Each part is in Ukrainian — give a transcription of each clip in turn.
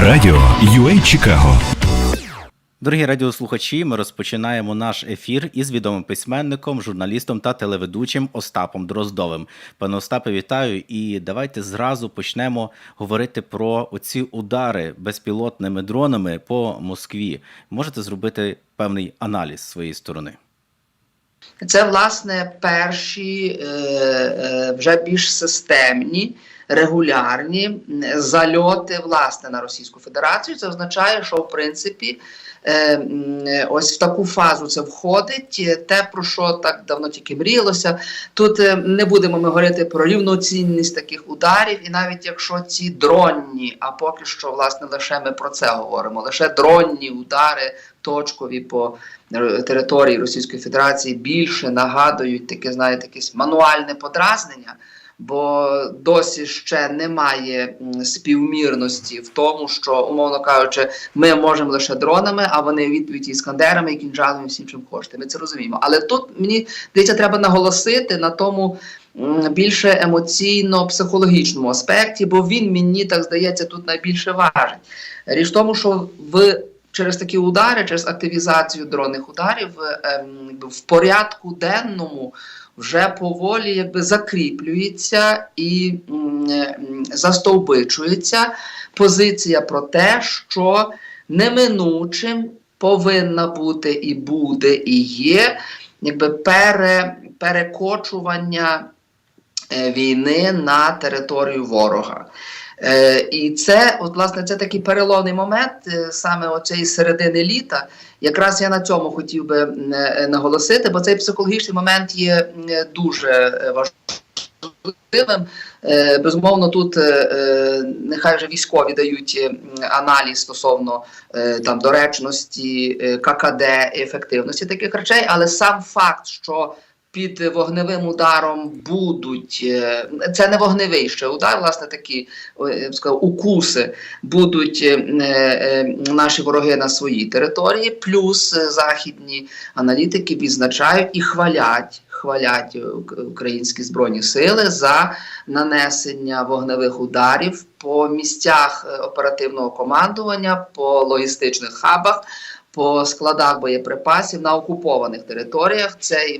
Радіо UA Чикаго. Дорогі радіослухачі, ми розпочинаємо наш ефір із відомим письменником, журналістом та телеведучим Остапом Дроздовим. Пане Остапе, вітаю! І давайте зразу почнемо говорити про оці удари безпілотними дронами по Москві. Можете зробити певний аналіз своєї сторони? Це власне перші е, е, вже більш системні. Регулярні зальоти власне на Російську Федерацію. Це означає, що в принципі е, ось в таку фазу це входить. Те, про що так давно тільки мріялося. Тут е, не будемо ми говорити про рівноцінність таких ударів, і навіть якщо ці дронні, а поки що власне лише ми про це говоримо, лише дронні удари точкові по е, території Російської Федерації більше нагадують таке, знаєте, якесь мануальне подразнення. Бо досі ще немає співмірності в тому, що, умовно кажучи, ми можемо лише дронами, а вони в відповідь іскандерами, і кінжалами, всім чим хочете. Ми це розуміємо. Але тут мені здається, треба наголосити на тому більше емоційно-психологічному аспекті, бо він мені так здається тут найбільше важить. Річ в тому, що в через такі удари, через активізацію дронних ударів, ем, в порядку денному вже поволі якби закріплюється і м, застовбичується позиція про те, що неминучим повинна бути і буде, і є якби пере, перекочування е, війни на територію ворога. Е, і це, от, власне, це такий переломний момент е, саме оцеї середини літа. Якраз я на цьому хотів би е, наголосити, бо цей психологічний момент є м, дуже е, важливим. Е, Безумовно, тут е, е, нехай вже військові дають е, аналіз стосовно е, там доречності, е, ККД, ефективності таких речей, але сам факт, що під вогневим ударом будуть е, це не вогневий ще удар, власне такі я б сказав, укуси будуть е, е, наші вороги на своїй території, плюс західні аналітики відзначають і хвалять. Хвалять українські збройні сили за нанесення вогневих ударів по місцях оперативного командування, по логістичних хабах, по складах боєприпасів на окупованих територіях. Це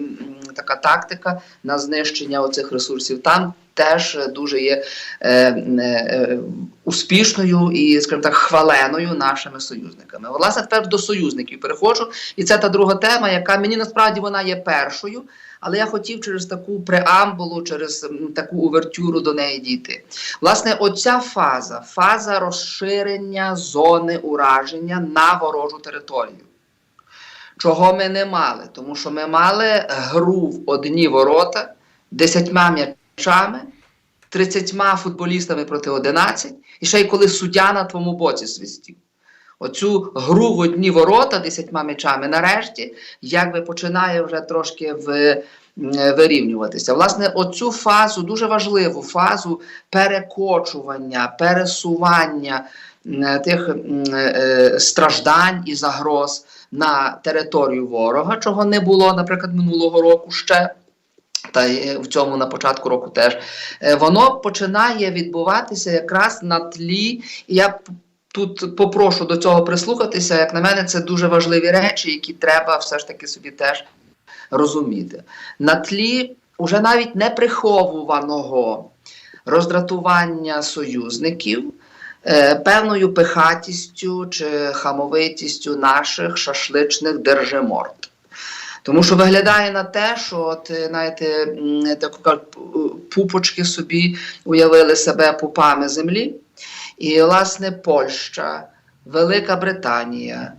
така тактика на знищення оцих ресурсів там. Теж дуже є е, е, успішною і, скажімо так, хваленою нашими союзниками. Власне, тепер до союзників переходжу. І це та друга тема, яка мені насправді вона є першою, але я хотів через таку преамбулу, через таку увертюру до неї дійти. Власне, оця фаза, фаза розширення зони ураження на ворожу територію. Чого ми не мали? Тому що ми мали гру в одні ворота, десятьма м'ячами, 30 футболістами проти 11, і ще й коли суддя на твоєму боці свистів. Оцю гру в одні ворота десятьма м'ячами нарешті якби починає вже трошки в, вирівнюватися. Власне, оцю фазу, дуже важливу фазу перекочування, пересування тих е, страждань і загроз на територію ворога, чого не було, наприклад, минулого року ще. Та й в цьому на початку року теж Е, воно починає відбуватися якраз на тлі. Я тут попрошу до цього прислухатися. Як на мене, це дуже важливі речі, які треба все ж таки собі теж розуміти. На тлі уже навіть неприховуваного роздратування союзників. е, Певною пихатістю чи хамовитістю наших шашличних держиморд. Тому що виглядає на те, що от, е, знаєте, так кажуть, пупочки собі уявили себе пупами землі. І, власне, Польща, Велика Британія,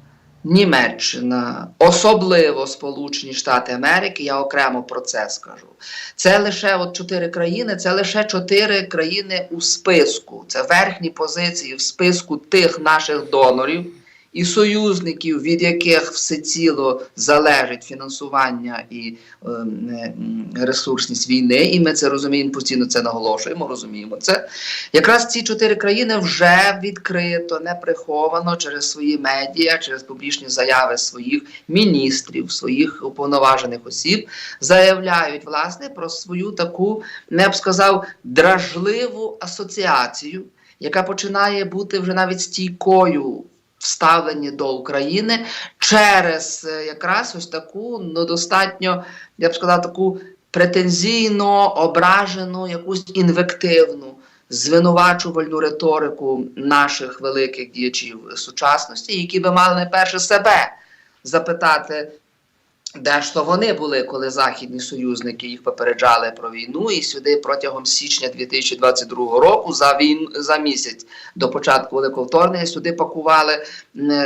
Німеччина, особливо Сполучені Штати Америки, я окремо про це скажу. Це лише от чотири країни, це лише чотири країни у списку. Це верхні позиції в списку тих наших донорів, і союзників, від яких всеціло залежить фінансування і е, м, ресурсність війни, і ми це розуміємо, постійно це наголошуємо, розуміємо це. Якраз ці чотири країни вже відкрито, не приховано через свої медіа, через публічні заяви своїх міністрів, своїх уповноважених осіб, заявляють власне про свою таку, не б сказав, дражливу асоціацію яка починає бути вже навіть стійкою в ставленні до України через е, якраз ось таку ну, достатньо, я б сказав, таку претензійно ображену, якусь інвективну, звинувачувальну риторику наших великих діячів сучасності, які би мали найперше себе запитати. Де ж то вони були, коли західні союзники їх попереджали про війну, і сюди протягом січня 2022 року за війну за місяць до початку великого вторгнення сюди пакували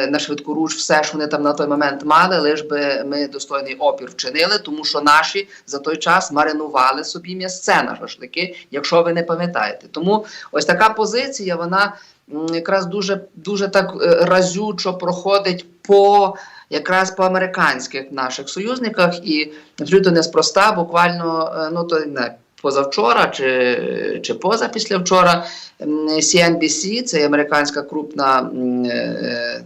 на швидку руч все, що вони там на той момент мали, лиш би ми достойний опір вчинили, тому що наші за той час маринували собі м'ясце на шашлики, якщо ви не пам'ятаєте. Тому ось така позиція, вона якраз дуже дуже так е, разючо проходить по якраз по американських наших союзниках, і абсолютно неспроста, буквально е, ну то не позавчора чи, чи поза післявчора CNBC, це американська крупна е,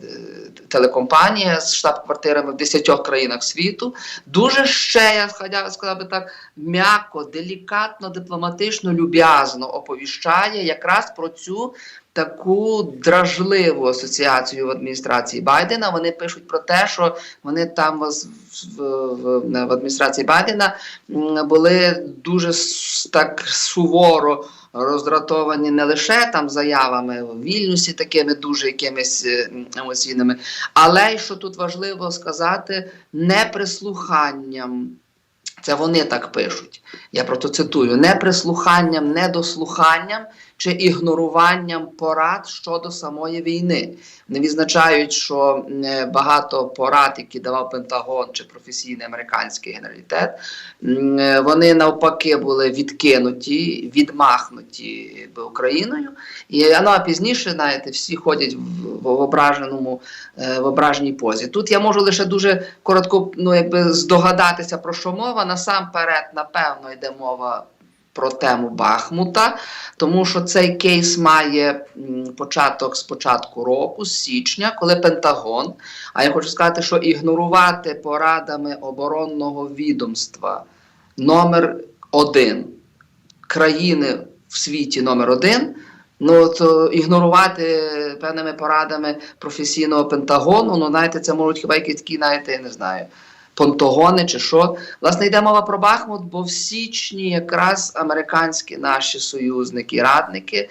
телекомпанія з штаб-квартирами в 10 країнах світу. Дуже ще я сказав, би так м'яко, делікатно, дипломатично, люб'язно оповіщає якраз про цю таку дражливу асоціацію в адміністрації Байдена. Вони пишуть про те, що вони там в, в, в адміністрації Байдена були дуже так суворо роздратовані не лише там заявами в Вільнюсі, такими дуже якимись е, емоційними, але й що тут важливо сказати, неприслуханням. Це вони так пишуть. Я просто цитую: неприслуханням, недослуханням чи ігноруванням порад щодо самої війни. Вони відзначають, що е, багато порад, які давав Пентагон чи професійний американський генералітет, е, вони навпаки були відкинуті, відмахнуті Україною. І ну, а пізніше, знаєте, всі ходять в, в ображеному е, в ображеній позі. Тут я можу лише дуже коротко ну, якби здогадатися про що мова. Насамперед, напевно, йде мова про тему Бахмута, тому що цей кейс має початок з початку року, з січня, коли Пентагон. А я хочу сказати, що ігнорувати порадами оборонного відомства номер один країни в світі номер один. Ну, то ігнорувати певними порадами професійного Пентагону, ну, знаєте, це можуть хіба якісь такі, знаєте, я не знаю, понтогони чи що. Власне, йде мова про Бахмут, бо в січні якраз американські наші союзники, радники м,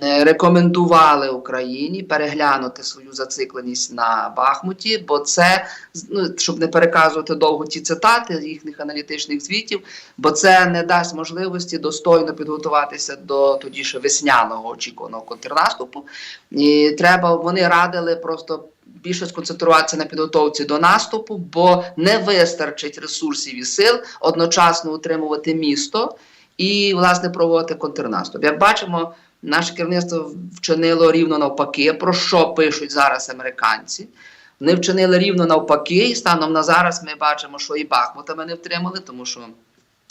рекомендували Україні переглянути свою зацикленість на Бахмуті, бо це, ну, щоб не переказувати довго ті цитати їхніх аналітичних звітів, бо це не дасть можливості достойно підготуватися до тоді ще весняного очікуваного контрнаступу. І треба, вони радили просто більше сконцентруватися на підготовці до наступу, бо не вистачить ресурсів і сил одночасно утримувати місто і, власне, проводити контрнаступ. Як бачимо, наше керівництво вчинило рівно навпаки, про що пишуть зараз американці. Вони вчинили рівно навпаки, і станом на зараз ми бачимо, що і Бахмута ми не втримали, тому що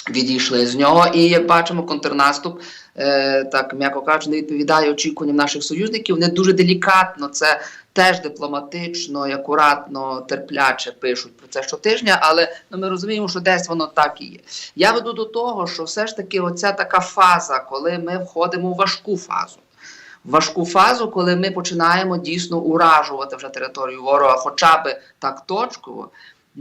відійшли з нього. І як бачимо, контрнаступ, е, так м'яко кажучи, не відповідає очікуванням наших союзників. Вони дуже делікатно це теж дипломатично, і акуратно, терпляче пишуть про це щотижня, але ну, ми розуміємо, що десь воно так і є. Я веду до того, що все ж таки оця така фаза, коли ми входимо в важку фазу. Важку фазу, коли ми починаємо дійсно уражувати вже територію ворога, хоча би так точково.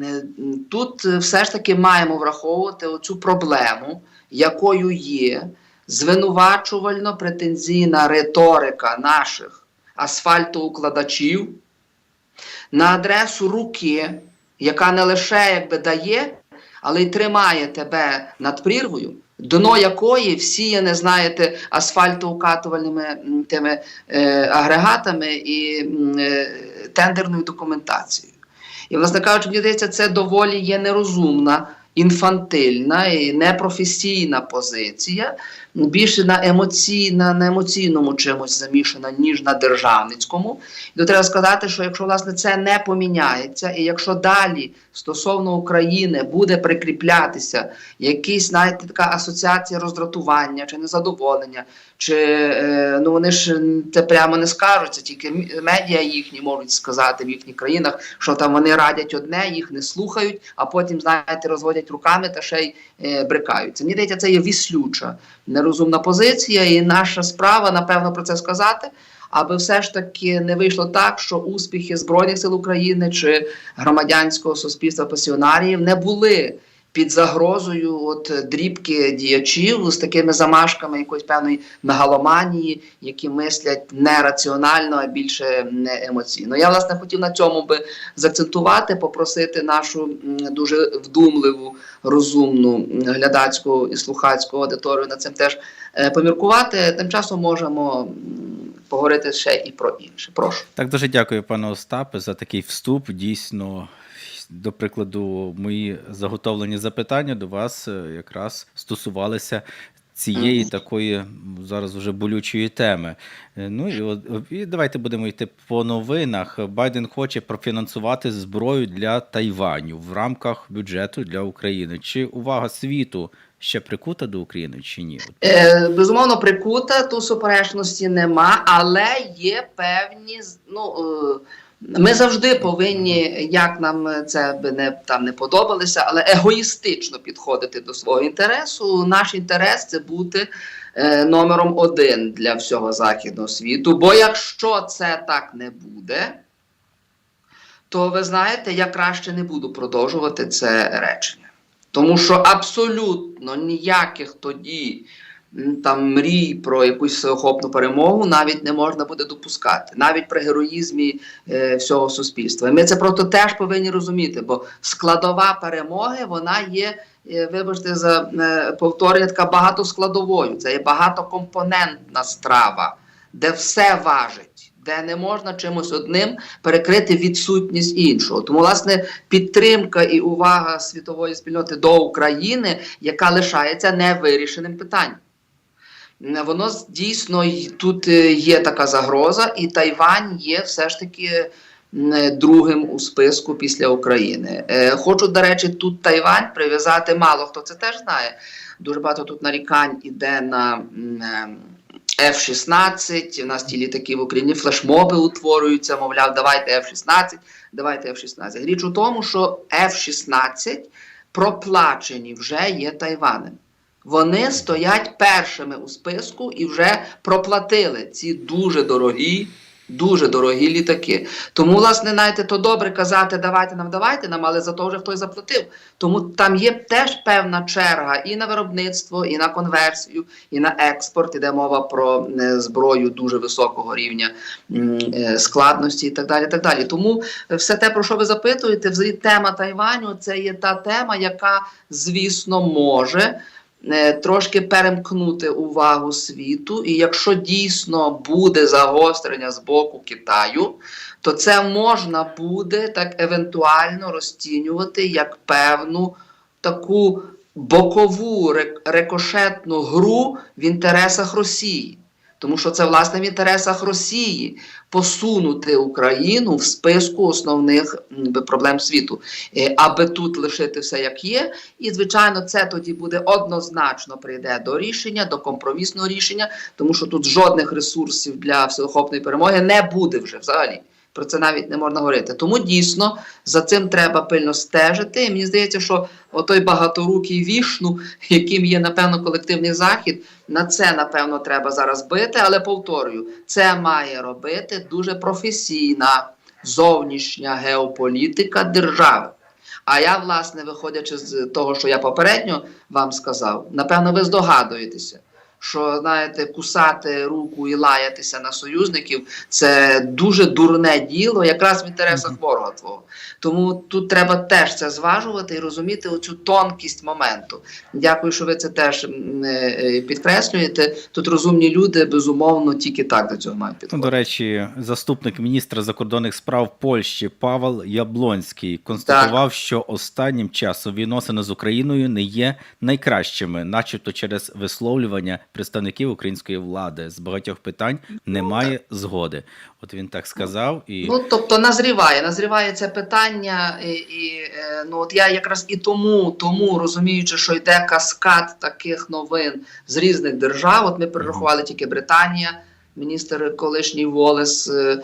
Е, Тут е, все ж таки маємо враховувати оцю проблему, якою є звинувачувально-претензійна риторика наших асфальтоукладачів на адресу руки, яка не лише якби дає, але й тримає тебе над прірвою, дно якої всіяне, знаєте, асфальтоукатувальними тими е, агрегатами і е, тендерною документацією. І, власне кажучи, мені здається, це доволі є нерозумна, інфантильна і непрофесійна позиція, більше на емоційна, на емоційному чимось замішана, ніж на державницькому. І треба сказати, що якщо власне це не поміняється, і якщо далі стосовно України буде прикріплятися якийсь, знаєте, така асоціація роздратування чи незадоволення, чи е, ну вони ж це прямо не скажуть, це тільки медіа їхні можуть сказати в їхніх країнах, що там вони радять одне, їх не слухають, а потім, знаєте, розводять розводять руками та ще й е, брикаються. Мені здається, це є віслюча нерозумна позиція, і наша справа, напевно, про це сказати. Аби все ж таки не вийшло так, що успіхи Збройних сил України чи громадянського суспільства пасіонаріїв не були під загрозою от дрібки діячів з такими замашками якоїсь певної мегаломанії, які мислять не раціонально, а більше не емоційно. Я власне хотів на цьому би закцентувати, попросити нашу дуже вдумливу, розумну глядацьку і слухацьку аудиторію над цим теж е, поміркувати. Тим часом можемо поговорити ще і про інше. Прошу. Так, дуже дякую, пане Остапе, за такий вступ. Дійсно, до прикладу, мої заготовлені запитання до вас е, якраз стосувалися цієї такої зараз вже болючої теми. Е, Ну і, от, і давайте будемо йти по новинах. Байден хоче профінансувати зброю для Тайваню в рамках бюджету для України. Чи увага світу ще прикута до України, чи ні? Е, безумовно, прикута, тут суперечності нема, але є певні ну. Е, ми завжди повинні, як нам це би не там не подобалося, але егоїстично підходити до свого інтересу. Наш інтерес це бути е, номером один для всього західного світу. Бо якщо це так не буде, то ви знаєте, я краще не буду продовжувати це речення. Тому що абсолютно ніяких тоді там мрій про якусь всеохопну перемогу навіть не можна буде допускати, навіть при героїзмі е, всього суспільства. І ми це просто теж повинні розуміти, бо складова перемоги вона є. е, Вибачте за е, повторення така багатоскладовою. Це є багатокомпонентна страва, де все важить, де не можна чимось одним перекрити відсутність іншого. Тому, власне, підтримка і увага світової спільноти до України, яка лишається невирішеним питанням. Е, Воно дійсно тут е, є така загроза, і Тайвань є все ж таки другим у списку після України. Е, Хочу, до речі, тут Тайвань прив'язати мало хто це теж знає. Дуже багато тут нарікань іде на м, е, F-16. У нас ті літаки в Україні флешмоби утворюються, мовляв, давайте F-16, давайте F-16. Річ у тому, що F-16 проплачені вже є Тайванем. Вони стоять першими у списку і вже проплатили ці дуже дорогі, дуже дорогі літаки. Тому, власне, знаєте, то добре казати, давайте нам, давайте нам, але за то вже хтось заплатив. Тому там є теж певна черга і на виробництво, і на конверсію, і на експорт. Іде мова про е, зброю дуже високого рівня е, складності і так далі. так далі. Тому е, все те, про що ви запитуєте, взагалі тема Тайваню, це є та тема, яка, звісно, може трошки перемкнути увагу світу. І якщо дійсно буде загострення з боку Китаю, то це можна буде так евентуально розцінювати як певну таку бокову рикошетну гру в інтересах Росії. Тому що це власне в інтересах Росії посунути Україну в списку основних проблем світу, Е, аби тут лишити все як є. І звичайно, це тоді буде однозначно прийде до рішення, до компромісного рішення, тому що тут жодних ресурсів для всеохопної перемоги не буде вже взагалі. Про це навіть не можна говорити. Тому дійсно за цим треба пильно стежити. І мені здається, що отой багаторукий вішну, яким є напевно колективний захід, на це напевно треба зараз бити. Але повторюю, це має робити дуже професійна зовнішня геополітика держави. А я, власне, виходячи з того, що я попередньо вам сказав, напевно, ви здогадуєтеся, що знаєте, кусати руку і лаятися на союзників це дуже дурне діло, якраз в інтересах ворога твого. Тому тут треба теж це зважувати і розуміти оцю тонкість моменту. Дякую, що ви це теж е, е, підкреслюєте. Тут розумні люди, безумовно, тільки так до цього мають підходити. До речі, заступник міністра закордонних справ Польщі Павел Яблонський констатував, що останнім часом відносини з Україною не є найкращими, начебто через висловлювання представників української влади з багатьох питань немає згоди. От він так сказав, і Ну, тобто назріває, назріває це питання, і, і е, ну от я якраз і тому, тому розуміючи, що йде каскад таких новин з різних держав. От ми перерахували тільки Британія, міністр колишній Волес е,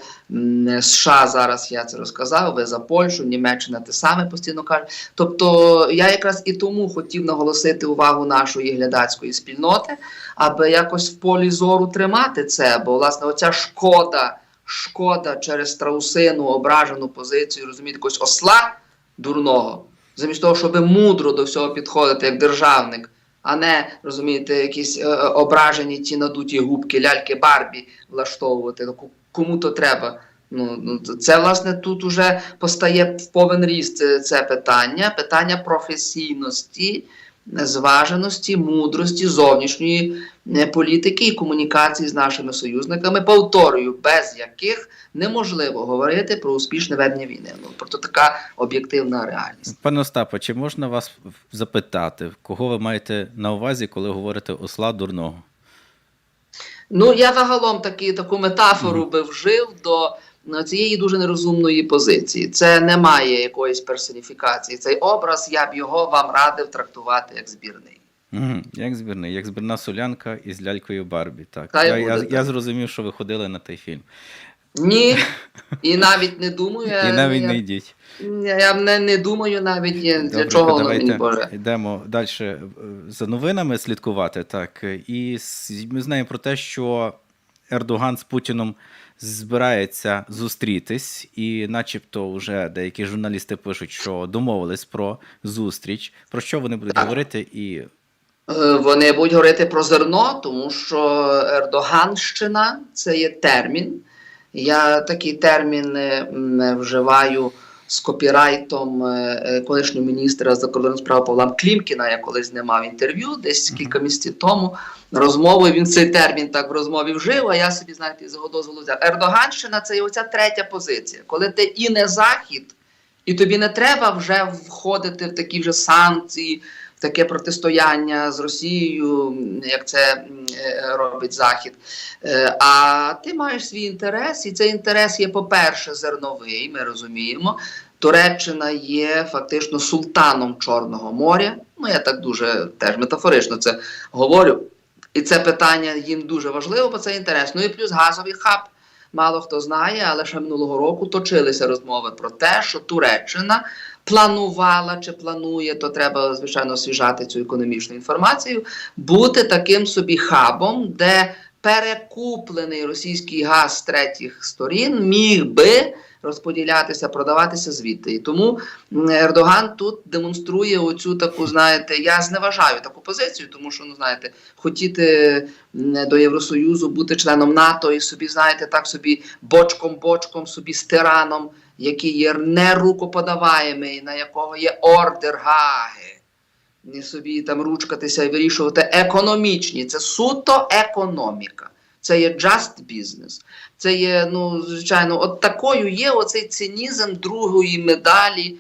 США зараз я це розказав. Ви за Польщу, Німеччина те саме постійно каже. Тобто я якраз і тому хотів наголосити увагу нашої глядацької спільноти, аби якось в полі зору тримати це. Бо власне оця шкода, шкода через страусину ображену позицію, розумієте, якогось осла дурного, замість того, щоб мудро до всього підходити як державник, а не розумієте, якісь е, е, ображені ті надуті губки, ляльки Барбі влаштовувати. Ну, Кому то треба. Ну, ну, це власне тут уже постає в повен ріст це, це питання, питання професійності, зваженості, мудрості, зовнішньої е, політики і комунікації з нашими союзниками. Повторюю, без яких неможливо говорити про успішне ведення війни. Ну просто така об'єктивна реальність. Пане Остапе, чи можна вас запитати, кого ви маєте на увазі, коли говорите осла дурного? Ну я загалом такі таку метафору би вжив до цієї дуже нерозумної позиції. Це не має якоїсь персоніфікації. Цей образ я б його вам радив трактувати як збірний. Угу. Як збірний, як збірна солянка із лялькою Барбі. Так. Я, буде я, так. я зрозумів, що ви ходили на той фільм. Ні, і навіть не думаю. І навіть я, не йдіть. я не, не думаю навіть для Добре, чого воно мені Боже. йдемо далі за новинами слідкувати. Так, і ми знаємо про те, що Ердоган з Путіном збирається зустрітись, і, начебто, вже деякі журналісти пишуть, що домовились про зустріч. Про що вони будуть Так. говорити? І Е, Вони будуть говорити про зерно, тому що Ердоганщина це є термін. Я такий термін е, вживаю з копірайтом е, е, колишнього міністра закордонних справ Павла Клімкіна. Я колись не мав інтерв'ю, десь кілька місяців тому розмови. Він цей термін так в розмові вжив. А я собі знаєте з дозволу взяв. Ердоганщина це є оця третя позиція, коли ти і не захід, і тобі не треба вже входити в такі вже санкції, таке протистояння з Росією, як це е, робить Захід. Е, А ти маєш свій інтерес, і цей інтерес є, по-перше, зерновий, ми розуміємо. Туреччина є фактично султаном Чорного моря. Ну, я так дуже теж метафорично це говорю. І це питання їм дуже важливо, бо це інтерес. Ну і плюс газовий хаб. Мало хто знає, але ще минулого року точилися розмови про те, що Туреччина планувала чи планує, то треба звичайно освіжати цю економічну інформацію, бути таким собі хабом, де перекуплений російський газ з третіх сторін міг би розподілятися, продаватися звідти. І тому Ердоган тут демонструє оцю таку, знаєте, я зневажаю таку позицію, тому що ну знаєте, хотіти до Євросоюзу бути членом НАТО і собі, знаєте, так собі бочком-бочком, собі з тираном, який є нерукоподаваємий, на якого є ордер Гаги. Не собі там ручкатися і вирішувати економічні. Це суто економіка. Це є just business. Це є, ну, звичайно, от такою є оцей цинізм другої медалі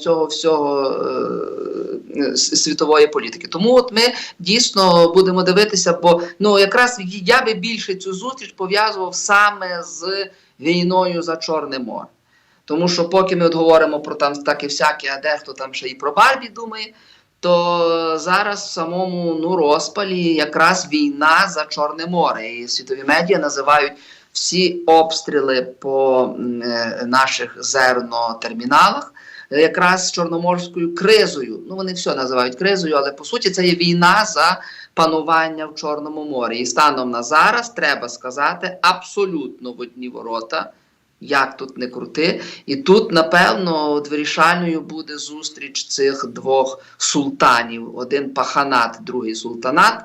цього всього е, світової політики. Тому от ми дійсно будемо дивитися, бо ну якраз я би більше цю зустріч пов'язував саме з війною за Чорне море. Тому що поки ми от говоримо про там таке всяке, а дехто там ще і про Барбі думає, то зараз в самому ну, розпалі якраз війна за Чорне море. І світові медіа називають всі обстріли по е, наших зернотерміналах якраз чорноморською кризою. Ну вони все називають кризою, але по суті це є війна за панування в Чорному морі. І станом на зараз треба сказати абсолютно в одні ворота. Як тут не крути, і тут, напевно, от вирішальною буде зустріч цих двох султанів: один паханат, другий султанат,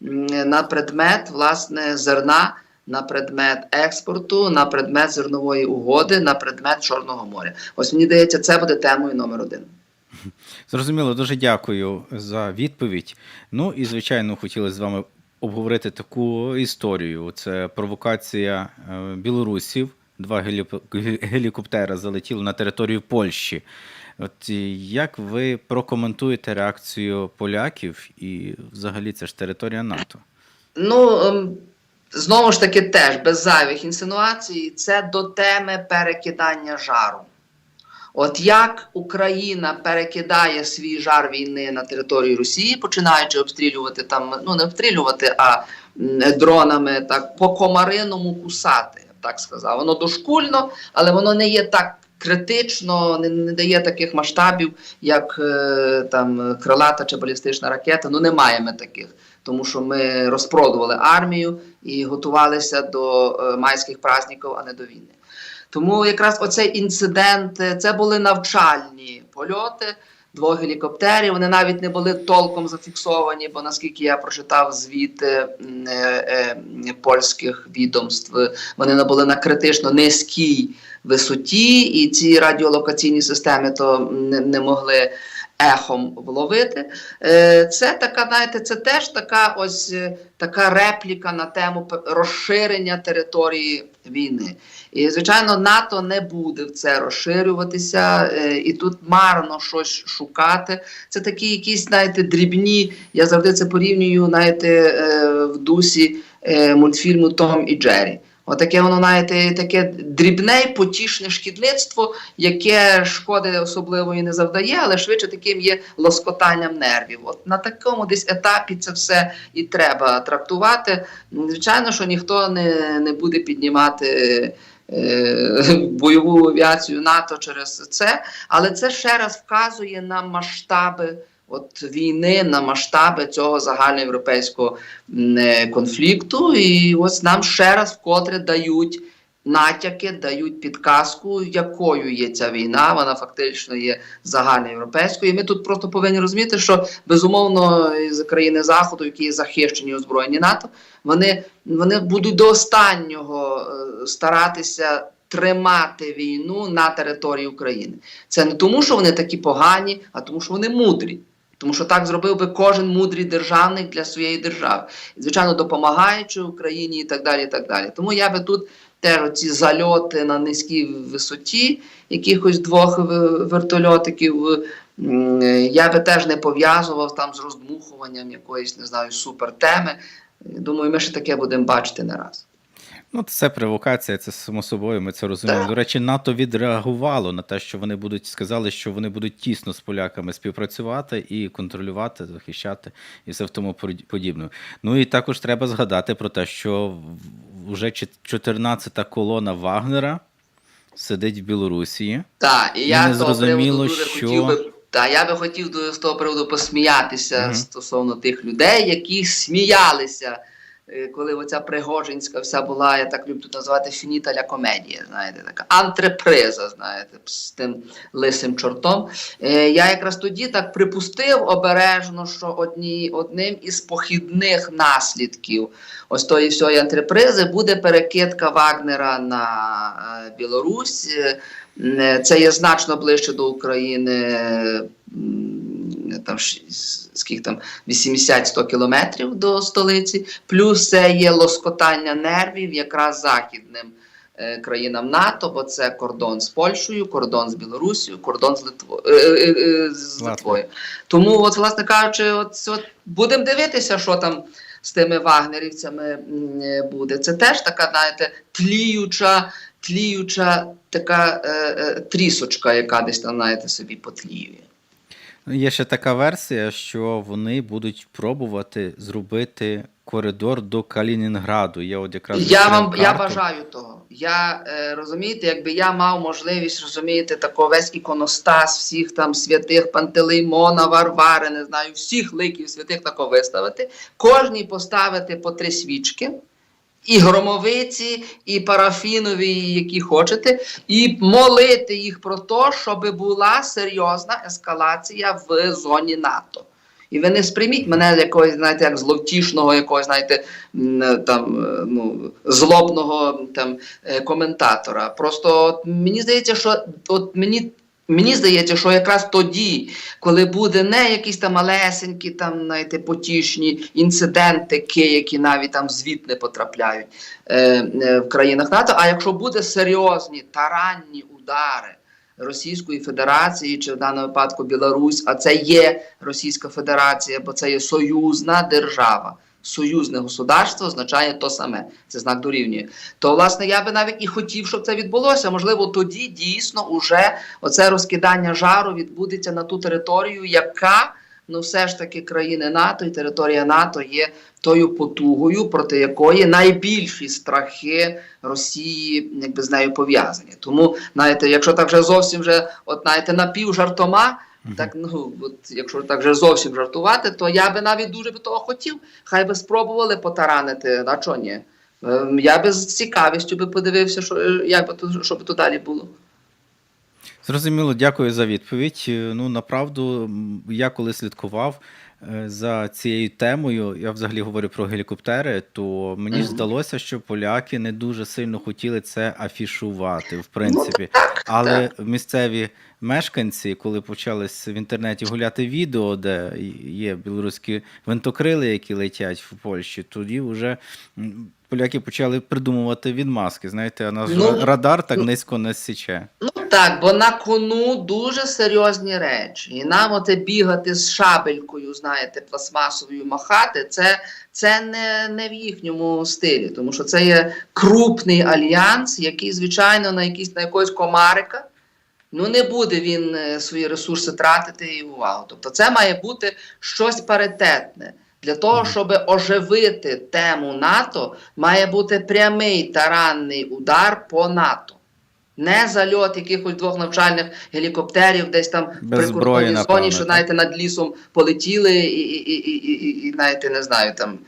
на предмет власне зерна, на предмет експорту, на предмет зернової угоди, на предмет Чорного моря. Ось мені здається, це буде темою номер один. Зрозуміло, дуже дякую за відповідь. Ну і звичайно, хотіли з вами обговорити таку історію. Це провокація е, білорусів. Два геліп- ге- гелікоптери залетіли на територію Польщі. От як ви прокоментуєте реакцію поляків і взагалі це ж територія НАТО? Ну, ем, знову ж таки, теж без зайвих інсинуацій, це до теми перекидання жару. От як Україна перекидає свій жар війни на територію Росії, починаючи обстрілювати там, ну не обстрілювати, а дронами, так по комариному кусати, так сказав. Воно дошкульно, але воно не є так критично, не, не дає таких масштабів, як е, там крилата чи балістична ракета. Ну немає ми таких, тому що ми розпродували армію і готувалися до е, майських праздників, а не до війни. Тому якраз оцей інцидент е, це були навчальні польоти. Двох гелікоптерів. Вони навіть не були толком зафіксовані, бо наскільки я прочитав звіт е, е, польських відомств, вони не були на критично низькій висоті, і ці радіолокаційні системи то не могли ехом вловити. Е, Це така, знаєте, це теж така ось е, така репліка на тему розширення території війни. І, звичайно, НАТО не буде в це розширюватися, е, і тут марно щось шукати. Це такі якісь, знаєте, дрібні. Я завжди це порівнюю, знаєте, в дусі мультфільму Том і Джері. Отаке воно, знаєте, таке дрібне і потішне шкідництво, яке шкоди особливої не завдає, але швидше таким є лоскотанням нервів. От на такому десь етапі це все і треба трактувати. Звичайно, що ніхто не, не буде піднімати. е, Бойову авіацію НАТО через це, але це ще раз вказує на масштаби от війни, на масштаби цього загальноєвропейського е, конфлікту. І ось нам ще раз вкотре дають натяки, дають підказку, якою є ця війна. Вона фактично є загальноєвропейською. І ми тут просто повинні розуміти, що безумовно з країни Заходу, які є захищені озброєні НАТО, вони, вони будуть до останнього е, старатися. Тримати війну на території України. Це не тому, що вони такі погані, а тому, що вони мудрі. Тому що так зробив би кожен мудрий державник для своєї держави. Звичайно, допомагаючи Україні і так далі. і так далі. Тому я би тут теж ці зальоти на низькій висоті, якихось двох вертольотиків, я би теж не пов'язував там з роздмухуванням якоїсь, не знаю, супертеми. Думаю, ми ще таке будемо бачити не раз. Ну, це провокація, це само собою, ми це розуміємо. Так. До речі, НАТО відреагувало на те, що вони будуть сказали, що вони будуть тісно з поляками співпрацювати і контролювати, захищати і все в тому поді- подібне. Ну і також треба згадати про те, що вже 14-та колона Вагнера сидить в Білорусі. Так, і я не зрозуміло, що- хотів би. Та я би хотів до- з того приводу посміятися Мгм. стосовно тих людей, які сміялися, коли оця Пригожинська вся була, я так люблю тут називати фініталя комедія, знаєте, така антреприза, знаєте, з тим лисим чортом. Е, Я якраз тоді так припустив обережно, що одні, одним із похідних наслідків ось тої всієї антрепризи буде перекидка Вагнера на е, Білорусь. Е, Е, Це є значно ближче до України, там скільки там 80-100 кілометрів до столиці. Плюс це є лоскотання нервів якраз західним е, країнам НАТО, бо це кордон з Польщею, кордон з Білорусією, кордон з Литвою. Е, е, е, з Литвою. Тому, от, власне кажучи, от, от будемо дивитися, що там з тими вагнерівцями е, буде. Це теж така, знаєте, тліюча, тліюча така е, е, трісочка, яка десь там, знаєте, собі потліює. Є ще така версія, що вони будуть пробувати зробити коридор до Калінінграду. Я от якраз Я вам я бажаю того. Я е, розумієте, якби я мав можливість розумієте, тако весь іконостас всіх там святих Пантелеймона, Варвари, не знаю, всіх ликів святих тако виставити, кожній поставити по три свічки. І громовиці, і парафінові, які хочете, і молити їх про те, щоб була серйозна ескалація в зоні НАТО. І ви не сприйміть мене якогось, знаєте, як зловтішного, якогось, знаєте, там, е, ну, злобного там, е, коментатора. Просто от, мені здається, що от мені. Мені здається, що якраз тоді, коли буде не якісь там малесенькі, там, знаєте, потішні інцидентики, які навіть там звіт не потрапляють е, е, в країнах НАТО, а якщо буде серйозні таранні удари Російської Федерації, чи в даному випадку Білорусь, а це є Російська Федерація, бо це є союзна держава. Союзне государство означає то саме, це знак дорівнює. То, власне, я би навіть і хотів, щоб це відбулося. Можливо, тоді дійсно уже оце розкидання жару відбудеться на ту територію, яка ну все ж таки країни НАТО і територія НАТО є тою потугою, проти якої найбільші страхи Росії якби з нею пов'язані. Тому, знаєте, якщо так вже зовсім вже, от знаєте, напівжартома, так ну от якщо так вже зовсім жартувати, то я би навіть дуже би того хотів. Хай би спробували потаранити, на чо ні? Ем, Я би з цікавістю би подивився, що як би то, що би то далі було. Зрозуміло, дякую за відповідь. Е, Ну, направду, я коли слідкував за цією темою, я взагалі говорю про гелікоптери, то мені ж здалося, що поляки не дуже сильно хотіли це афішувати, в принципі. Ну, так, Але так. місцеві мешканці, коли почали в інтернеті гуляти відео, де є білоруські винтокрили, які летять в Польщі, тоді вже поляки почали придумувати відмазки. Знаєте, а наш Ну, радар так ну, низько не січе. Ну так, бо на кону дуже серйозні речі. І нам оте бігати з шабелькою, знаєте, пластмасовою махати, це, це не, не в їхньому стилі, тому що це є крупний альянс, який, звичайно, на якийсь на якогось комарика. Ну, не буде він е, свої ресурси тратити і увагу. Тобто, це має бути щось паритетне. Для того, щоб оживити тему НАТО, має бути прямий таранний удар по НАТО. Не зальот якихось двох навчальних гелікоптерів, десь там в прикордонній зоні, що навіть знаєте, над лісом полетіли і, і, і, і, і, і знаєте, не знаю, там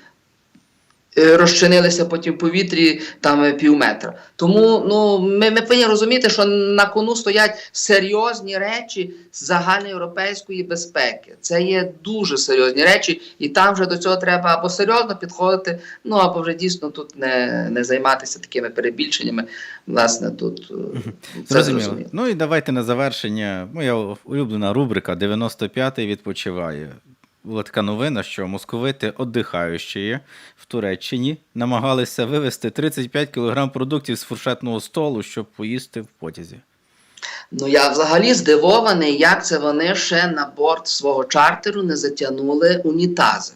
розчинилися потім в повітрі там е, пів метра. Тому ну, ми, ми повинні розуміти, що на кону стоять серйозні речі загальноєвропейської безпеки. Це є дуже серйозні речі, і там вже до цього треба або серйозно підходити, ну або вже дійсно тут не, не займатися такими перебільшеннями. Власне, тут е, це зрозуміло. Ну і давайте на завершення. Моя улюблена рубрика 95-й відпочиває. Була така новина, що московити оддихаючі в Туреччині намагалися вивезти 35 кг продуктів з фуршетного столу, щоб поїсти в потязі. Ну я взагалі здивований, як це вони ще на борт свого чартеру не затягнули унітази.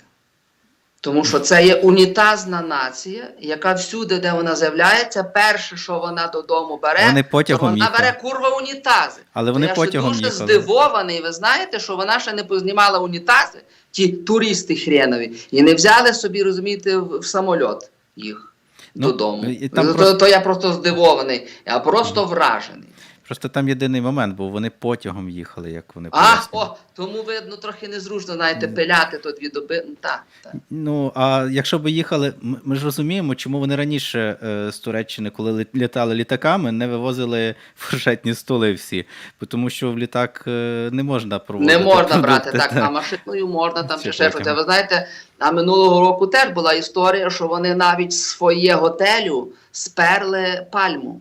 Тому що це є унітазна нація, яка всюди, де вона з'являється, перше, що вона додому бере, Вони то потягом вона їхали. бере курва унітази. Але вони я потягом ще дуже їхали. здивований. Ви знаєте, що вона ще не познімала унітази, ті туристи хренові, і не взяли собі, розумієте, в, самольот їх Ну, додому. там то, просто- то я просто здивований, я просто вражений. Просто там єдиний момент, бо вони потягом їхали, як вони А, о, тому видно трохи незручно, знаєте, пиляти то дві доби. Ну, так, так. Ну, а якщо б їхали, ми, ми ж розуміємо, чому вони раніше е, з Туреччини, коли літали літаками, не вивозили фуршетні столи всі. Тому що в літак е, не можна проводити. Не можна продукти, брати так, та. а машиною можна там Чи чи ще щось. Ви знаєте, а минулого року теж була історія, що вони навіть з своє готелю сперли пальму.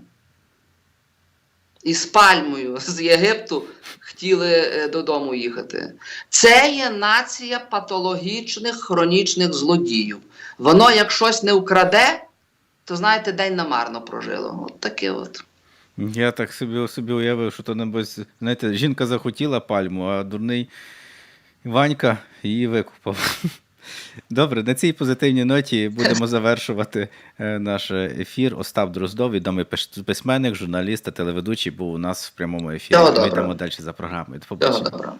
І з пальмою з Єгипту хотіли е, додому їхати. Це є нація патологічних хронічних злодіїв. Воно, як щось не украде, то знаєте, день намарно прожило. От таке от. Я так собі, собі уявив, що то небось, знаєте, жінка захотіла пальму, а дурний Ванька її викупав. Добре, на цій позитивній ноті будемо завершувати е, наш ефір. Остап Дроздов, відомий письменник, журналіст та телеведучий, був у нас в прямому ефірі. Ми йдемо далі за програмою. До побачення.